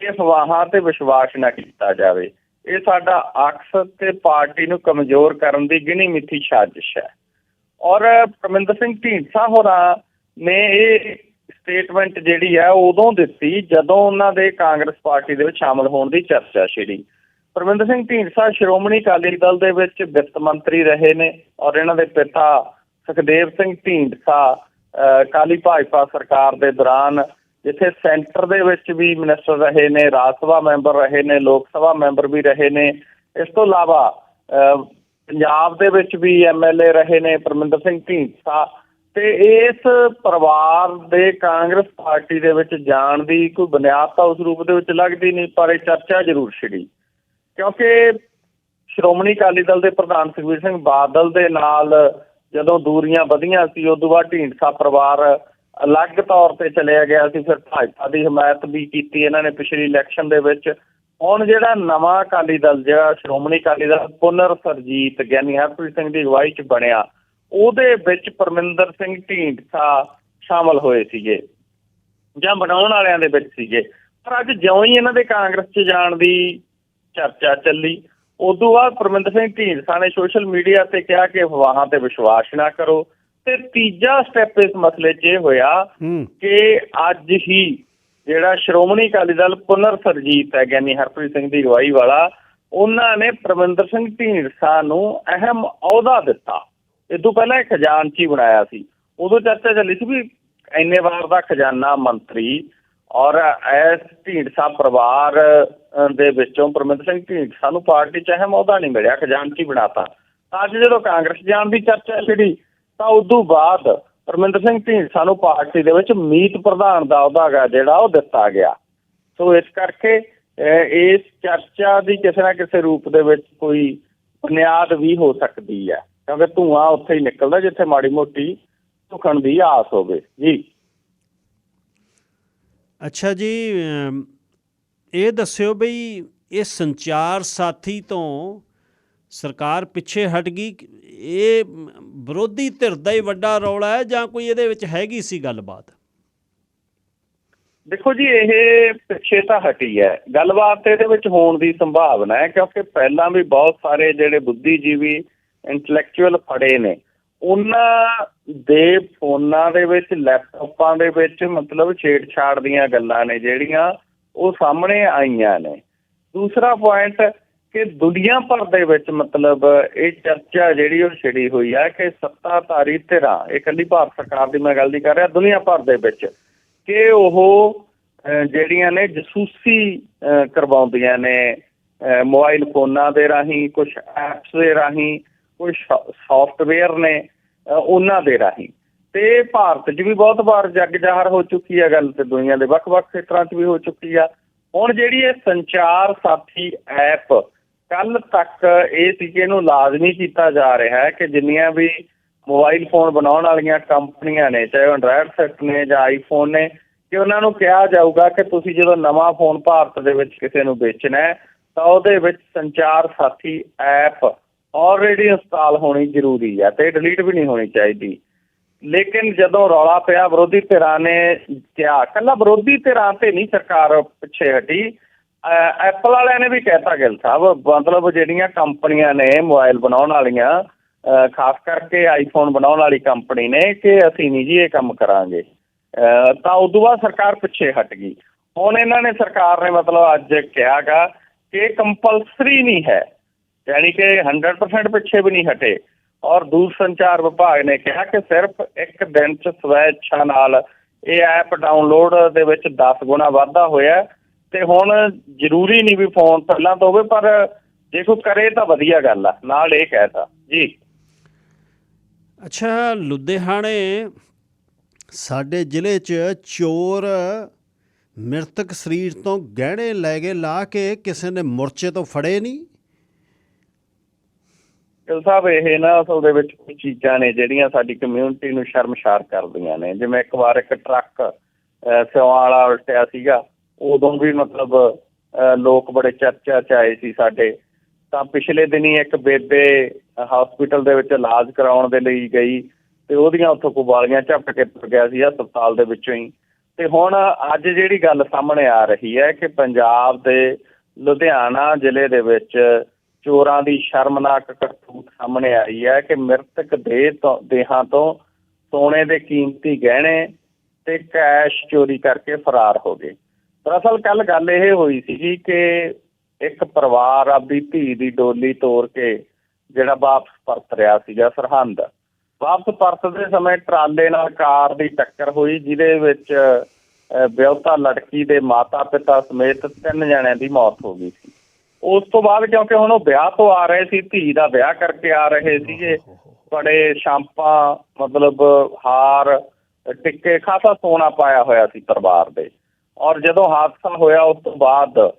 ਕਿ ਅਫਵਾਹਾਂ ਤੇ ਵਿਸ਼ਵਾਸ ਨਾ ਕੀਤਾ ਜਾਵੇ। ਇਹ ਸਾਡਾ ਅਕਸ ਤੇ ਪਾਰਟੀ ਨੂੰ ਕਮਜ਼ੋਰ ਕਰਨ ਦੀ ਗਿਣੀ ਮਿੱਥੀ ਸਾਜ਼ਿਸ਼ ਹੈ। ਔਰ ਪਰਮਿੰਦਰ ਸਿੰਘ ਢੀਂਡਸਾ ਹੋਰਾਂ ਨੇ ਇਹ ਸਟੇਟਮੈਂਟ ਜਿਹੜੀ ਹੈ ਉਦੋਂ ਦਿੱਤੀ ਜਦੋਂ ਉਹਨਾਂ ਦੇ ਕਾਂਗਰਸ ਪਾਰਟੀ ਦੇ ਵਿੱਚ ਸ਼ਾਮਲ ਹੋਣ ਦੀ ਚਰਚਾ ਛਿੜੀ। ਪਰਮਿੰਦਰ ਸਿੰਘ ਢੀਂਡਸਾ ਸ਼੍ਰੋਮਣੀ ਅਕਾਲੀ ਦਲ ਦੇ ਵਿੱਚ ਵਿੱਤ ਮੰਤਰੀ ਰਹੇ ਨੇ ਔਰ ਇਹਨਾਂ ਦੇ ਪਿਤਾ ਸੁਖਦੇਵ ਸਿੰਘ ਢੀਂਡਸਾ ਅਹ, ਅਕਾਲੀ ਭਾਜਪਾ ਸਰਕਾਰ ਦੇ ਦੌਰਾਨ ਜਿੱਥੇ ਸੈਂਟਰ ਦੇ ਵਿੱਚ ਵੀ ਮਿਨਿਸਟਰ ਰਹੇ ਨੇ ਰਾਜ ਸਭਾ ਮੈਂਬਰ ਰਹੇ ਨੇ ਲੋਕ ਸਭਾ ਮੈਂਬਰ ਵੀ ਰਹੇ ਨੇ। ਇਸ ਤੋਂ ਇਲਾਵਾ ਅਹ, ਪੰਜਾਬ ਦੇ ਵਿੱਚ ਵੀ ਐਮਐਲਏ ਰਹੇ ਨੇ ਪਰਮਿੰਦਰ ਸਿੰਘ ਢੀਂਡਸਾ। ਤੇ ਇਸ ਪਰਿਵਾਰ ਦੇ ਕਾਂਗਰਸ ਪਾਰਟੀ ਦੇ ਵਿੱਚ ਜਾਣ ਦੀ ਕੋਈ ਬੁਨਿਆਦ ਤਾਂ ਉਸ ਰੂਪ ਦੇ ਵਿੱਚ ਲੱਗਦੀ ਨਹੀਂ ਪਰ ਇਹ ਚਰਚਾ ਜ਼ਰੂਰ ਛਿੜੀ। ਕਿਉਂਕਿ ਸ਼੍ਰੋਮਣੀ ਅਕਾਲੀ ਦਲ ਦੇ ਪ੍ਰਧਾਨ ਸੁਖਬੀਰ ਸਿੰਘ ਬਾਦਲ ਦੇ ਨਾਲ ਜਦੋਂ ਦੂਰੀਆਂ ਵਧੀਆਂ ਸੀ ਉਦੋਂ ਬਾਅਦ ਢੀਂਡਸਾ ਪਰਿਵਾਰ ਅਲੱਗ ਤੌਰ ਤੇ ਚਲਿਆ ਗਿਆ ਸੀ, ਫਿਰ ਭਾਜਪਾ ਦੀ ਹਮਾਇਤ ਵੀ ਕੀਤੀ ਇਹਨਾਂ ਨੇ ਪਿਛਲੀ ਇਲੈਕਸ਼ਨ ਦੇ ਵਿੱਚ। ਹੁਣ ਜਿਹੜਾ ਨਵਾਂ ਅਕਾਲੀ ਦਲ, ਜਿਹੜਾ ਸ਼੍ਰੋਮਣੀ ਅਕਾਲੀ ਦਲ ਪੁਨਰ ਸਰਜੀਤ ਗਿਆਨੀ ਹਰਪ੍ਰੀਤ ਸਿੰਘ ਦੀ ਅਗਵਾਈ 'ਚ ਬਣਿਆ, ਉਹਦੇ ਵਿੱਚ ਪਰਮਿੰਦਰ ਸਿੰਘ ਢੀਂਡਸਾ ਸ਼ਾਮਲ ਹੋਏ ਸੀਗੇ, ਜਾਂ ਬਣਾਉਣ ਵਾਲਿਆਂ ਦੇ ਵਿੱਚ ਸੀਗੇ। ਪਰ ਅੱਜ ਜਿਉਂ ਹੀ ਇਹਨਾਂ ਦੇ ਕਾਂਗਰਸ 'ਚ ਜਾਣ ਦੀ ਚਰਚਾ ਚੱਲੀ, ਉਦੋਂ ਬਾਅਦ ਪਰਮਿੰਦਰ ਸਿੰਘ ਢੀਂਡਸਾ ਨੇ ਸੋਸ਼ਲ ਮੀਡੀਆ ਤੇ ਕਿਹਾ ਕਿ ਅਫਵਾਹਾਂ ਤੇ ਵਿਸ਼ਵਾਸ ਨਾ ਕਰੋ। ਤੇ ਤੀਜਾ ਸਟੈਪ ਇਸ ਮਸਲੇ 'ਚ ਇਹ ਹੋਇਆ ਕਿ ਅੱਜ ਹੀ ਜਿਹੜਾ ਸ਼੍ਰੋਮਣੀ ਅਕਾਲੀ ਦਲ ਪੁਨਰ ਸਰਜੀਤ ਹੈ ਗਿਆਨੀ ਹਰਪ੍ਰੀਤ ਸਿੰਘ ਦੀ ਅਗਵਾਈ ਵਾਲਾ ਉਹਨਾਂ ਨੇ ਪ੍ਰਮਿੰਦਰ ਸਿੰਘ ਢੀਂਡਸਾ ਨੂੰ ਅਹਿਮ ਅਹੁਦਾ ਦਿੱਤਾ। ਇਹ ਤੋਂ ਪਹਿਲਾਂ ਇਹ ਖਜ਼ਾਨਚੀ ਬਣਾਇਆ ਸੀ। ਉਦੋਂ ਚਰਚਾ ਚੱਲੀ ਸੀ ਵੀ ਇੰਨੇ ਵਾਰ ਦਾ ਖਜ਼ਾਨਾ ਮੰਤਰੀ ਔਰ ਐਸ ਢੀਂਡਸਾ ਪਰਿਵਾਰ ਦੇ ਵਿੱਚੋਂ ਪਰਮਿੰਦਰ ਸਿੰਘ ਢੀਂਡਸਾ ਨੂੰ ਪਾਰਟੀ 'ਚ ਅਹਿਮ ਅਹੁਦਾ ਨਹੀਂ ਮਿਲਿਆ ਖਜ਼ਾਨਚੀ ਬਣਾਤਾ। ਅੱਜ ਜਦੋਂ ਕਾਂਗਰਸ ਜਾਣ ਦੀ ਚਰਚਾ ਛਿੜੀ ਤਾਂ ਉਦੋਂ ਬਾਅਦ ਪਰਮਿੰਦਰ ਸਿੰਘ ਢੀਂਡਸਾ ਨੂੰ ਪਾਰਟੀ ਦੇ ਵਿੱਚ ਮੀਤ ਪ੍ਰਧਾਨ ਦਾ ਅਹੁਦਾ ਹੈਗਾ ਜਿਹੜਾ ਉਹ ਦਿੱਤਾ ਗਿਆ। ਸੋ ਇਸ ਕਰਕੇ ਇਸ ਚਰਚਾ ਦੀ ਕਿਸੇ ਨਾ ਕਿਸੇ ਰੂਪ ਦੇ ਵਿੱਚ ਕੋਈ ਬੁਨਿਆਦ ਵੀ ਹੋ ਸਕਦੀ ਹੈ। ਕਿਉਂਕਿ ਧੂਆਂ ਉੱਥੇ ਹੀ ਨਿਕਲਦਾ ਜਿੱਥੇ ਮਾੜੀ ਮੋਟੀ ਸੁਖਣ ਦੀ ਆਸ ਹੋਵੇ। ਜੀ। ਅੱਛਾ ਜੀ ਇਹ ਦੱਸਿਓ ਬਈ ਇਹ ਸੰਚਾਰ ਸਾਥੀ ਤੋਂ ਸਰਕਾਰ ਪਿੱਛੇ ਹਟ ਗਈ, ਇਹ ਵਿਰੋਧੀ ਧਿਰ ਦਾ ਹੀ ਵੱਡਾ ਰੌਲਾ ਹੈ ਜਾਂ ਕੋਈ ਇਹਦੇ ਵਿੱਚ ਹੈਗੀ ਸੀ ਗੱਲਬਾਤ? ਦੇਖੋ ਜੀ, ਇਹ ਪਿੱਛੇ ਤਾਂ ਹਟੀ ਹੈ ਗੱਲਬਾਤ ਇਹਦੇ ਵਿੱਚ ਹੋਣ ਦੀ ਸੰਭਾਵਨਾ ਹੈ ਕਿਉਂਕਿ ਪਹਿਲਾਂ ਵੀ ਬਹੁਤ ਸਾਰੇ ਜਿਹੜੇ ਬੁੱਧੀਜੀਵੀ ਇੰਟੈਲੈਕਚੁਅਲ ਫੜੇ ਨੇ, ਉਹਨਾਂ ਦੇ ਫੋਨਾਂ ਦੇ ਵਿੱਚ, ਲੈਪਟਾਪਾਂ ਦੇ ਵਿੱਚ ਮਤਲਬ ਛੇੜਛਾੜ ਦੀਆਂ ਗੱਲਾਂ ਨੇ ਜਿਹੜੀਆਂ ਉਹ ਸਾਹਮਣੇ ਆਈਆਂ ਨੇ। ਦੂਸਰਾ ਪੁਆਇੰਟ ਕਿ ਦੁਨੀਆ ਭਰ ਦੇ ਵਿੱਚ ਮਤਲਬ ਇਹ ਚਰਚਾ ਜਿਹੜੀ ਉਹ ਛਿੜੀ ਹੋਈ ਆ ਕਿ ਸੱਤਾਧਾਰੀ ਧਿਰਾਂ ਇਹ ਇਕੱਲੀ ਭਾਰਤ ਸਰਕਾਰ ਦੀ ਮੈਂ ਗੱਲ ਨਹੀਂ ਕਰ ਰਿਹਾ ਦੁਨੀਆ ਭਰ ਦੇ ਵਿੱਚ ਕਿ ਉਹ ਜਿਹੜੀਆਂ ਨੇ ਜਸੂਸੀ ਕਰਵਾਉਂਦੀਆਂ ਨੇ ਅਹ, ਮੋਬਾਈਲ ਫੋਨਾਂ ਦੇ ਰਾਹੀਂ ਕੁਝ ਐਪਸ ਦੇ ਰਾਹੀਂ ਕੁਝ ਸੌਫਟਵੇਅਰ ਨੇ ਉਹਨਾਂ ਦੇ ਰਾਹੀਂ। ਤੇ ਭਾਰਤ 'ਚ ਵੀ ਬਹੁਤ ਵਾਰ ਜੱਗ ਜ਼ਾਹਰ ਹੋ ਚੁੱਕੀ ਆ ਗੱਲ ਤੇ ਦੁਨੀਆ ਦੇ ਵੱਖ-ਵੱਖ ਖੇਤਰਾਂ 'ਚ ਵੀ ਹੋ ਚੁੱਕੀ ਆ। ਹੁਣ ਜਿਹੜੀ ਇਹ ਸੰਚਾਰ ਸਾਥੀ ਐਪ ਕੱਲ ਤੱਕ ਇਹ ਸੀ ਕਿ ਇਹਨੂੰ ਲਾਜ਼ਮੀ ਕੀਤਾ ਜਾ ਰਿਹਾ ਹੈ ਕਿ ਜਿੰਨੀਆਂ ਵੀ ਮੋਬਾਈਲ ਫੋਨ ਬਣਾਉਣ ਵਾਲੀਆਂ ਕੰਪਨੀਆਂ ਨੇ, ਚਾਹੇ ਐਂਡਰਾਇਡ ਸੈਟ ਨੇ ਜਾਂ ਆਈਫੋਨ ਨੇ, ਕਿ ਉਹਨਾਂ ਨੂੰ ਕਿਹਾ ਜਾਊਗਾ ਕਿ ਤੁਸੀਂ ਜਦੋਂ ਨਵਾਂ ਫੋਨ ਭਾਰਤ ਦੇ ਵਿੱਚ ਕਿਸੇ ਨੂੰ ਵੇਚਣਾ ਹੈ, ਤਾਂ ਉਹਦੇ ਵਿੱਚ ਸੰਚਾਰ ਸਾਥੀ ਐਪ ਆਲਰੇਡੀ ਇੰਸਟਾਲ ਹੋਣੀ ਜ਼ਰੂਰੀ ਹੈ ਤੇ ਡਿਲੀਟ ਵੀ ਨਹੀਂ ਹੋਣੀ ਚਾਹੀਦੀ। ਲੇਕਿਨ ਜਦੋਂ ਰੌਲਾ ਪਿਆ, ਵਿਰੋਧੀ ਧਿਰਾਂ ਨੇ ਕਿਹਾ ਕੱਲਾ ਵਿਰੋਧੀ ਧਿਰਾਂ ਤੇ ਨਹੀਂ ਸਰਕਾਰ ਪਿੱਛੇ ਹਟੀ ਐਪਲ ਵਾਲਿਆਂ ਨੇ ਵੀ ਕਹਿਤਾ ਗਿਲ ਸਾਹਿਬ ਮਤਲਬ ਜਿਹੜੀਆਂ ਕੰਪਨੀਆਂ ਨੇ ਮੋਬਾਈਲ ਬਣਾਉਣ ਵਾਲੀਆਂ ਖਾਸ ਕਰਕੇ ਆਈਫੋਨ ਬਣਾਉਣ ਵਾਲੀ ਕੰਪਨੀ ਨੇ ਕਿ ਅਸੀਂ ਨਹੀਂ ਜੀ ਇਹ ਕੰਮ ਕਰਾਂਗੇ। ਅਹ, ਤਾਂ ਉਦੋਂ ਬਾਅਦ ਸਰਕਾਰ ਪਿੱਛੇ ਹਟ ਗਈ। ਹੁਣ ਇਹਨਾਂ ਨੇ ਸਰਕਾਰ ਨੇ ਮਤਲਬ ਅੱਜ ਕਿਹਾਗਾ ਕਿ ਕੰਪਲਸਰੀ ਨਹੀਂ ਹੈ। ਯਾਨੀ ਕਿ 100% ਪਿੱਛੇ ਵੀ ਨਹੀਂ ਹਟੇ। ਔਰ ਦੂਰ ਸੰਚਾਰ ਵਿਭਾਗ ਨੇ ਕਿਹਾ ਕਿ ਸਿਰਫ ਇੱਕ ਦਿਨ ਚ ਸਵੈ ਇੱਛਾ ਨਾਲ ਇਹ ਐਪ ਡਾਊਨਲੋਡ ਦੇ ਵਿੱਚ 10 ਗੁਣਾ ਵਾਧਾ ਹੋਇਆ। ਤੇ ਹੁਣ ਜ਼ਰੂਰੀ ਨਹੀਂ ਵੀ ਫੋਨ ਪਹਿਲਾਂ ਤੋਂ ਹੋਵੇ ਪਰ ਜੇ ਕੋਈ ਕਰੇ ਤਾਂ ਵਧੀਆ ਗੱਲ ਆ। ਨਾਲ ਇਹ ਕਹਿਤਾ ਜੀ। ਅੱਛਾ ਲੁਧਿਆਣੇ ਸਾਡੇ ਜ਼ਿਲ੍ਹੇ 'ਚ ਚੋਰ ਮ੍ਰਿਤਕ ਸਰੀਰ ਤੋਂ ਗਹਿਣੇ ਲੈ ਕੇ ਲਾ ਕੇ ਕਿਸੇ ਨੇ ਮੁਰਚੇ ਤੋਂ ਫੜੇ ਨਹੀਂ? ਗਿਲ ਸਾਹਿਬ ਇਹ ਨਾ ਅਸਲ ਦੇ ਵਿੱਚ ਕੁਝ ਚੀਜ਼ਾਂ ਨੇ ਜਿਹੜੀਆਂ ਸਾਡੀ ਕਮਿਊਨਿਟੀ ਨੂੰ ਸ਼ਰਮਸ਼ਾਰ ਕਰਦੀਆਂ ਨੇ। ਜਿਵੇਂ ਇੱਕ ਵਾਰ ਇੱਕ ਟਰੱਕ ਅਹ, ਸਿਉਆਂ ਵਾਲਾ ਉਲਟਿਆ ਸੀਗਾ। ਉਦੋਂ ਵੀ ਮਤਲਬ ਅਹ, ਲੋਕ ਬੜੇ ਚਰਚਾ ਚ ਆਏ ਸੀ ਸਾਡੇ। ਤਾਂ ਪਿਛਲੇ ਦਿਨੀ ਇੱਕ ਬੇਬੇ ਹਸਪੀਟਲ ਦੇ ਵਿੱਚ ਇਲਾਜ ਕਰਾਉਣ ਦੇ ਲਈ ਗਈ ਤੇ ਉਹਦੀਆਂ ਉੱਥੋਂ ਕੁਬਾਲੀਆਂ ਝਪਟ ਕੇ ਤੁਰ ਗਿਆ ਸੀ ਹਸਪਤਾਲ ਦੇ ਵਿੱਚੋਂ ਹੀ। ਤੇ ਹੁਣ ਅੱਜ ਜਿਹੜੀ ਗੱਲ ਸਾਹਮਣੇ ਆ ਰਹੀ ਹੈ ਕਿ ਪੰਜਾਬ ਦੇ ਲੁਧਿਆਣਾ ਜ਼ਿਲ੍ਹੇ ਦੇ ਵਿੱਚ ਚੋਰਾਂ ਦੀ ਸ਼ਰਮਨਾਕ ਕਰਤੂਤ ਸਾਹਮਣੇ ਆਈ ਹੈ ਕਿ ਮ੍ਰਿਤਕ ਦੇਹ ਤੋਂ ਦੇਹਾਂ ਤੋਂ ਸੋਨੇ ਦੇ ਕੀਮਤੀ ਗਹਿਣੇ ਤੇ ਕੈਸ਼ ਚੋਰੀ ਕਰਕੇ ਫਰਾਰ ਹੋ ਗਏ। ਦਰਅਸਲ ਕੱਲ ਗੱਲ ਇਹ ਹੋਈ ਸੀ ਕਿ ਇੱਕ ਪਰਿਵਾਰ ਆਪਦੀ ਧੀ ਦੀ ਡੋਲੀ ਤੋੜ ਕੇ ਜਿਹੜਾ ਵਾਪਸ ਪਰਤ ਰਿਹਾ ਸੀਗਾ ਸਰਹੰਦ। ਵਾਪਸ ਪਰਤਦੇ ਸਮੇਂ ਟਰਾਲੇ ਨਾਲ ਕਾਰ ਦੀ ਟੱਕਰ ਹੋਈ ਜਿਹਦੇ ਵਿੱਚ ਅਹ, ਲੜਕੀ ਦੇ ਮਾਤਾ ਪਿਤਾ ਸਮੇਤ ਤਿੰਨ ਜਣਿਆਂ ਦੀ ਮੌਤ ਹੋ ਗਈ ਸੀ। ਉਸ ਤੋਂ ਬਾਅਦ ਕਿਉਂਕਿ ਹੁਣ ਉਹ ਵਿਆਹ ਤੋਂ ਆ ਰਹੇ ਸੀ ਧੀ ਦਾ ਵਿਆਹ ਕਰਕੇ ਆ ਰਹੇ ਸੀਗੇ ਬੜੇ ਸ਼ਾਂਪਾਂ ਮਤਲਬ ਹਾਰ ਟਿੱਕੇ ਖਾਸਾ ਸੋਨਾ ਪਾਇਆ ਹੋਇਆ ਸੀ ਪਰਿਵਾਰ ਦੇ। ਔਰ ਜਦੋਂ ਹਾਦਸਾ ਹੋਇਆ ਉਸ ਤੋਂ ਬਾਅਦ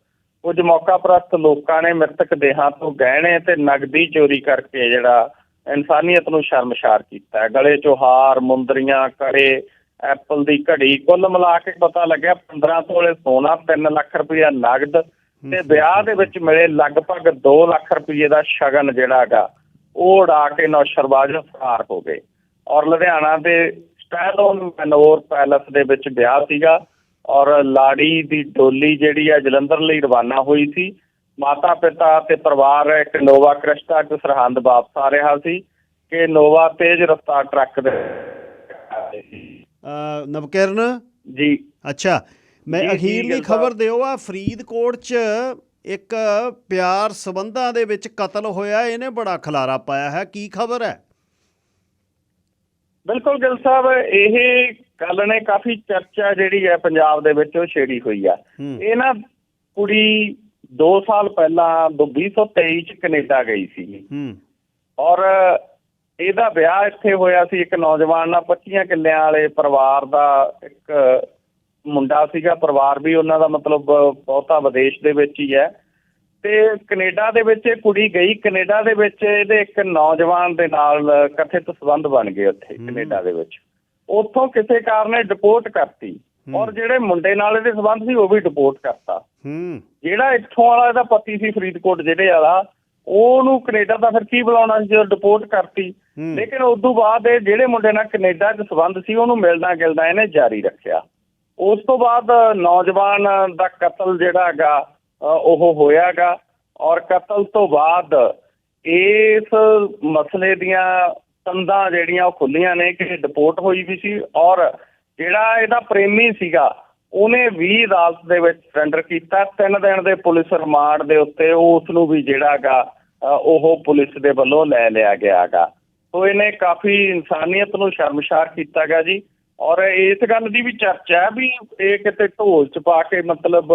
ਕੁਝ ਮੌਕਾ ਪ੍ਰਸਤ ਲੋਕਾਂ ਨੇ ਮ੍ਰਿਤਕ ਦੇਹਾਂ ਤੋਂ ਗਹਿਣੇ ਤੇ ਨਗਦੀ ਚੋਰੀ ਕਰਕੇ ਜਿਹੜਾ ਇਨਸਾਨੀਅਤ ਨੂੰ ਸ਼ਰਮਸ਼ਾਰ ਕੀਤਾ। ਗਲੇ ਚੋਂ ਹਾਰ ਮੁੰਦਰੀਆਂ ਕੜੇ ਐਪਲ ਦੀ ਘੜੀ ਕੁੱਲ ਮਿਲਾ ਕੇ ਪਤਾ ਲੱਗਿਆ 15 ਤੋਲੇ ਸੋਨਾ 3 ਲੱਖ ਰੁਪਇਆ ਨਗਦ ਤੇ ਵਿਆਹ ਦੇ ਵਿੱਚ ਮਿਲੇ ਲਗਭਗ 2 ਲੱਖ ਰੁਪਏ ਦਾ ਸ਼ਗਨ ਜਿਹੜਾ ਹੈਗਾ ਉਹ ਉਡਾ ਕੇ ਨੌਸ਼ਰਬਾਜ਼ ਫਰਾਰ ਹੋ ਗਏ। ਔਰ ਲੁਧਿਆਣਾ ਦੇ ਸਟੈਲੋਨ ਮੈਨੋਰ ਪੈਲਸ ਦੇ ਵਿੱਚ ਵਿਆਹ ਸੀਗਾ। ਔਰ ਲਾੜੀ ਦੀ ਡੋਲੀ ਜਿਹੜੀ ਆ ਜਲੰਧਰ ਲਈ ਰਵਾਨਾ ਹੋਈ ਸੀ। ਮਾਤਾ ਪਿਤਾ ਤੇ ਪਰਿਵਾਰ ਇੱਕ ਨੋਵਾ ਕ੍ਰਿਸਟਾ ਚ ਸਰਹੰਦ ਵਾਪਸ ਆ ਰਿਹਾ ਸੀ ਕਿ ਨੋਵਾ ਤੇਜ਼ ਰਫ਼ਤਾਰ ਟਰੱਕ ਦੇ ਨਵਕਿਰਨ? ਜੀ। ਅੱਛਾ। ਮੈਂ ਅਖੀਰਲੀ। ਖਬਰ ਦਿਓ ਆ ਫਰੀਦਕੋਟ 'ਚ ਇੱਕ ਪਿਆਰ ਸਬੰਧਾਂ ਦੇ ਵਿੱਚ ਕਤਲ ਹੋਇਆ ਇਹਨੇ ਬੜਾ ਖਲਾਰਾ ਪਾਇਆ ਹੈ। ਕੀ ਖਬਰ ਹੈ? ਬਿਲਕੁਲ ਗਿਲ ਸਾਹਿਬ ਇਹ ਗੱਲ ਨੇ ਕਾਫੀ ਚਰਚਾ ਜਿਹੜੀ ਹੈ ਪੰਜਾਬ ਦੇ ਵਿੱਚ ਉਹ ਛੇੜੀ ਹੋਈ ਆ। ਇਹ ਨਾ ਕੁੜੀ 2 ਸਾਲ ਪਹਿਲਾਂ 2023 ਚ ਕੈਨੇਡਾ ਗਈ ਸੀ। ਔਰ ਇਹਦਾ ਵਿਆਹ ਇੱਥੇ ਹੋਇਆ ਸੀ ਇੱਕ ਨੌਜਵਾਨ ਨਾਲ 25 ਕਿੱਲਿਆਂ ਵਾਲੇ ਪਰਿਵਾਰ ਦਾ ਇੱਕ ਮੁੰਡਾ ਸੀਗਾ। ਪਰਿਵਾਰ ਵੀ ਉਹਨਾਂ ਦਾ ਮਤਲਬ ਬਹੁਤਾ ਵਿਦੇਸ਼ ਦੇ ਵਿੱਚ ਹੀ ਹੈ। ਤੇ ਕੈਨੇਡਾ ਦੇ ਵਿੱਚ ਇਹ ਕੁੜੀ ਗਈ ਕੈਨੇਡਾ ਦੇ ਵਿੱਚ ਇਹਦੇ ਇੱਕ ਨੌਜਵਾਨ ਦੇ ਨਾਲ ਕਥਿਤ ਸੰਬੰਧ ਬਣ ਗਏ ਉੱਥੇ ਕੈਨੇਡਾ ਦੇ ਵਿੱਚ। ਉੱਥੋਂ ਕਿਸੇ ਕਾਰਨ ਡਿਪੋਰਟ ਕਰਤੀ। ਔਰ ਜਿਹੜੇ ਮੁੰਡੇ ਨਾਲ ਇਹਦੇ ਸੰਬੰਧ ਸੀ ਉਹ ਵੀ ਡਿਪੋਰਟ ਕਰਤਾ। ਹੂੰ। ਜਿਹੜਾ ਇੱਥੋਂ ਵਾਲਾ ਇਹਦਾ ਪਤੀ ਸੀ ਫਰੀਦਕੋਟ ਜਿਹੜੇ ਵਾਲਾ ਉਹਨੂੰ ਕੈਨੇਡਾ ਦਾ ਫਿਰ ਕੀ ਬੁਲਾਉਣਾ ਸੀ ਜਦੋਂ ਡਿਪੋਰਟ ਕਰਤੀ। ਲੇਕਿਨ ਉਸ ਤੋਂ ਬਾਅਦ ਇਹ ਜਿਹੜੇ ਮੁੰਡੇ ਨਾਲ ਕੈਨੇਡਾ 'ਚ ਸੰਬੰਧ ਸੀ ਉਹਨੂੰ ਮਿਲਣਾ ਗਿਲਣਾ ਇਹਨੇ ਜਾਰੀ ਰੱਖਿਆ। ਉਸ ਤੋਂ ਬਾਅਦ ਨੌਜਵਾਨ ਦਾ ਕਤਲ ਜਿਹੜਾ ਹੈਗਾ ਉਹ ਹੋਇਆਗਾ। ਔਰ ਕਤਲ ਤੋਂ ਬਾਅਦ ਇਸ ਮਸਲੇ ਦੀਆਂ ਤੰਦਾਂ ਜਿਹੜੀਆਂ ਉਹ ਖੁੱਲੀਆਂ ਨੇ ਕਿ ਡਿਪੋਰਟ ਹੋਈ ਵੀ ਸੀ। ਔਰ ਜਿਹੜਾ ਇਹਦਾ ਪ੍ਰੇਮੀ ਸੀਗਾ, ਉਹਨੇ ਵੀ ਅਦਾਲਤ ਦੇ ਵਿੱਚ ਸਰੈਂਡਰ ਕੀਤਾ। ਤਿੰਨ ਦਿਨ ਦੇ ਪੁਲਿਸ ਰਿਮਾਂਡ ਦੇ ਉੱਤੇ ਉਸ ਨੂੰ ਵੀ ਜਿਹੜਾਗਾ ਉਹ ਪੁਲਿਸ ਦੇ ਵੱਲੋਂ ਲੈ ਲਿਆ ਗਿਆਗਾ। ਸੋ ਇਹਨੇ ਕਾਫੀ ਇਨਸਾਨੀਅਤ ਨੂੰ ਸ਼ਰਮਸ਼ਾਰ ਕੀਤਾ ਗਿਆ ਜੀ। ਔਰ ਇਸ ਗੱਲ ਦੀ ਵੀ ਚਰਚਾ ਹੈ ਵੀ ਇਹ ਕਿਤੇ ਢੋਲ ਚ ਪਾ ਕੇ ਮਤਲਬ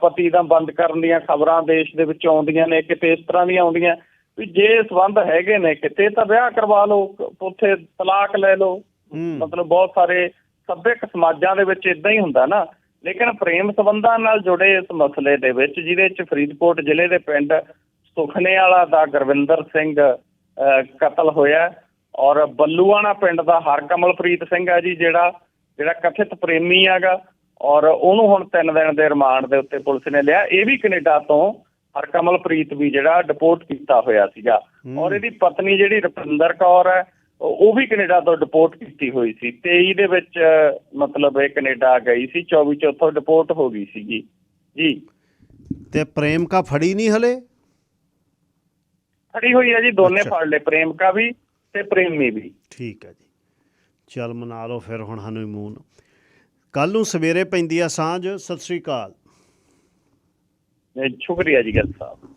ਪਤੀ ਦਾ ਬੰਦ ਕਰਨ ਦੀਆਂ ਖਬਰਾਂ ਦੇਸ਼ ਦੇ ਵਿੱਚ ਆਉਂਦੀਆਂ ਨੇ ਕਿਤੇ ਇਸ ਤਰ੍ਹਾਂ ਦੀਆਂ ਆਉਂਦੀਆਂ ਵੀ ਜੇ ਸਬੰਧ ਹੈਗੇ ਨੇ ਕਿਤੇ ਤਾਂ ਵਿਆਹ ਕਰਵਾ ਲਓ ਉੱਥੇ ਤਲਾਕ ਲੈ ਲਓ। ਮਤਲਬ ਬਹੁਤ ਸਾਰੇ ਸੱਭਿਅਕ ਸਮਾਜਾਂ ਦੇ ਵਿੱਚ ਇਦਾਂ ਹੀ ਹੁੰਦਾ ਨਾ। ਲੇਕਿਨ ਪ੍ਰੇਮ ਸੰਬੰਧਾਂ ਨਾਲ ਜੁੜੇ ਇਸ ਮਸਲੇ ਦੇ ਵਿੱਚ ਜਿਹਦੇ ਚ ਫਰੀਦਕੋਟ ਜ਼ਿਲ੍ਹੇ ਦੇ ਪਿੰਡ ਸੁਖਨੇ ਵਾਲਾ ਦਾ ਗੁਰਵਿੰਦਰ ਸਿੰਘ ਕਤਲ ਹੋਇਆ ਔਰ ਬੱਲੂਆਣਾ ਪਿੰਡ ਦਾ ਹਰਕਮਲਪ੍ਰੀਤ ਸਿੰਘ ਹੈ ਜੀ ਜਿਹੜਾ ਜਿਹੜਾ ਕਥਿਤ ਪ੍ਰੇਮੀ ਹੈਗਾ। ਔਰ ਉਹਨੂੰ ਹੁਣ 3 ਦਿਨ ਦੇ ਰਿਮਾਂਡ ਦੇ ਉੱਤੇ ਪੁਲਿਸ ਨੇ ਲਿਆ। ਇਹ ਵੀ ਕੈਨੇਡਾ ਤੋਂ ਹਰਕਮਲਪ੍ਰੀਤ ਵੀ ਜਿਹੜਾ ਡਿਪੋਰਟ ਕੀਤਾ ਹੋਇਆ ਸੀਗਾ। ਔਰ ਇਹਦੀ ਪਤਨੀ ਜਿਹੜੀ ਰੁਪਿੰਦਰ ਕੌਰ ਹੈ ਉਹ ਵੀ ਕੈਨੇਡਾ ਤੋਂ ਡਿਪੋਰਟ ਕੀਤੀ ਹੋਈ ਸੀ। 23 ਦੇ ਵਿੱਚ ਮਤਲਬ ਇਹ ਕੈਨੇਡਾ ਗਈ ਸੀ 24 ਚ ਉੱਥੋਂ ਡਿਪੋਰਟ ਹੋ ਗਈ ਸੀਗੀ। ਜੀ। ਤੇ ਪ੍ਰੇਮ ਕਾ ਫੜੀ ਨਹੀਂ ਹਲੇ? ਖੜੀ ਹੋਈ ਹੈ ਜੀ ਦੋਨੇ। ਫੜ ਲਏ ਪ੍ਰੇਮਕਾ ਵੀ ਤੇ ਪ੍ਰੇਮੀ ਵੀ। ਠੀਕ ਹੈ ਜੀ। ਚੱਲ ਮਨਾ ਲਓ ਫਿਰ ਹੁਣ ਹਨੀਮੂਨ। ਕੱਲ ਨੂੰ ਸਵੇਰੇ ਪੈਂਦੀ ਆ ਸਾਂਝ ਸਤਿ ਸ੍ਰੀ ਅਕਾਲ। ਸ਼ੁਕਰੀਆ ਜੀ ਗੱਲ ਸਾਹਿਬ।